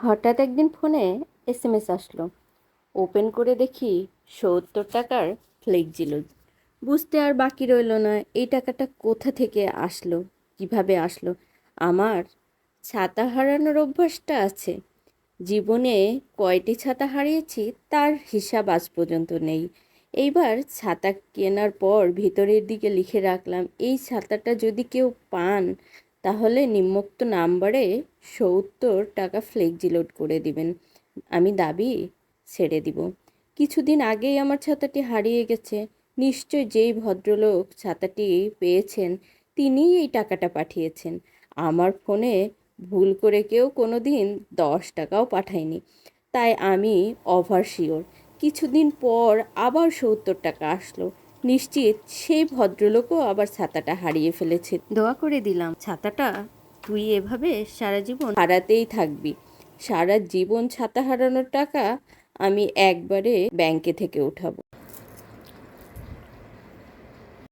হঠাৎ একদিন ফোনে এস এম এস আসলো। ওপেন করে দেখি সত্তর টাকার ফ্লেক্সিলোড বুঝতে আর বাকি রইল না, এই টাকাটা কোথা থেকে আসলো, কীভাবে আসলো? আমার ছাতা হারানোর অভ্যাসটা আছে। জীবনে কয়টি ছাতা হারিয়েছি তার হিসাব আজ পর্যন্ত নেই। এইবার ছাতা কেনার পর ভিতরের দিকে লিখে রাখলাম, এই ছাতাটা যদি কেউ পান তাহলে নিম্নোক্ত নাম্বারে সত্তর টাকা ফ্লেক্সিলোড করে দিবেন। আমি দাবি ছেড়ে দিব। কিছুদিন আগেই আমার ছাতাটি হারিয়ে গেছে। নিশ্চয় যেই ভদ্রলোক ছাতাটি পেয়েছেন, তিনিই এই টাকাটা পাঠিয়েছেন। আমার ফোনে ভুল করে কেউ কোনো দিন দশ টাকাও পাঠায়নি। তাই আমি ওভার শিওর কিছুদিন পর আবার সত্তর টাকা আসলো। নিশ্চিত সেই ভদ্রলোকও আবার ছাতাটা হারিয়ে ফেলেছে। দোয়া করে দিলাম ছাতাটা তুই এভাবে সারা জীবন হারাতেই থাকবি। সারা জীবন ছাতা হারানোর টাকা আমি একবারে ব্যাংকে থেকে উঠাবো।